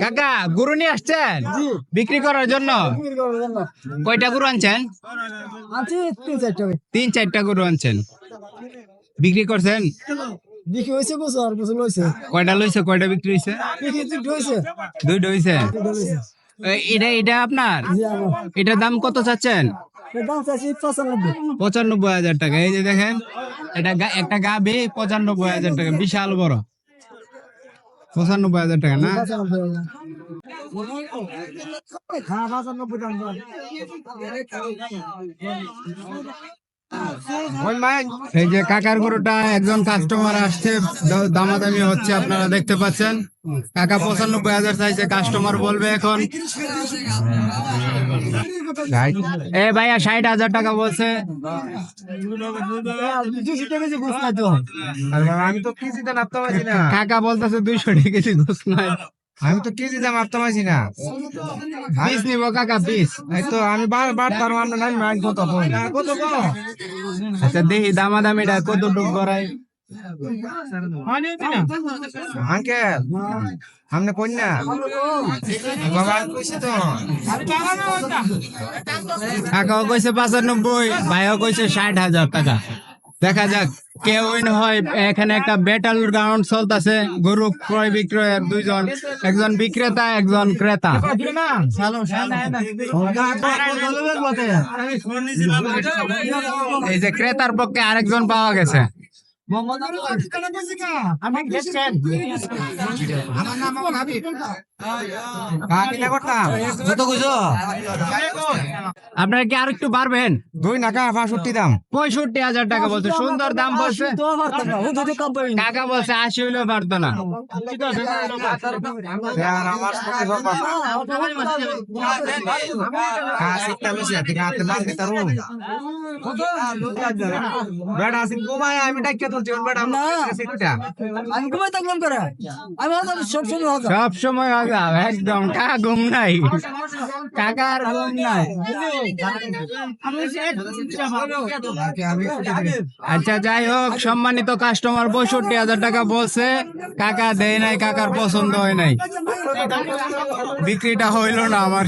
কাকা গরু নিয়ে আসছেন? বিক্রি করার জন্য? কয়টা গরু আনছেন? তিন চারটা গরু আনছেন। বিক্রি করছেন? বিক্রি হয়েছে বছর বছর হয়েছে কয়টা লইছে কয়টা বিক্রি হয়েছে দুইটা হয়েছে এটা এটা আপনার? এটার দাম কত চাচ্ছেন? পঁচানব্বই। হাজার টাকা। এই যে দেখেন এটা গা- একটা গাবে পঁচানব্বই হাজার টাকা। বিশাল বড়। পঁচানব্বই হাজার টাকা না। এই যে কাকার গরুটা একজন কাস্টমার আসছে দামাদামি হচ্ছে আপনারা দেখতে পাচ্ছেন। কাকা পঁচানব্বই হাজার চাইছে কাস্টমার বলবে এখন। এ ভাইয়া ষাট হাজার টাকা বলছে। আমি তো কেজিতে নামতে পারছি না। কাকা বলতেছে দুইশো টাকা কেজি ঘুষ নাই। আমি তো কেজিতে মারতে পারছি না। পিস নিব কাকা পিস। এই তো আমি বার বার তার মানে নাই মাইন কত কত কত আচ্ছা দেখি দামাদামিটা কতটুকু করাই সামনে কন্যা কইছে তো কাকাও কইছে পঁচানব্বই ভাইও কইছে ষাট হাজার টাকা দেখা যাক কে উইন হয় এখানে একটা ব্যাটাল গ্রাউন্ড চলতেছে গরু ক্রয় বিক্রয়ের দুইজন একজন বিক্রেতা একজন ক্রেতা এই যে ক্রেতার পক্ষে আরেকজন পাওয়া গেছে। কত কইছো আপনারা কি আর একটু পারবেন দুই নাকা বাষট্টি দাম পঁয়ষট্টি হাজার টাকা বলছে সুন্দর দাম বলছে। কাকা বলছে আশি হইলেও পারতো না আর আমার সাথে বাবা কাশিটা লইছে ঠিক আছে মাছ দিতারু বেড়া সিং গোমায় আমি ডাক্কে তুলছি বেড়া না। সিটটা আমি ঘুমাই থাকলাম করে আমি হয়তো সব সময় হতাম সব সময় আগাম একদম কাকা ঘুম নাই ঘুম নাই আচ্ছা যাই হোক সম্মানিত কাস্টমার পঁয়ষট্টি হাজার টাকা বলছে। কাকা দেয় নাই কাকার পছন্দ হয় নাই। বিক্রিটা হইল না আমার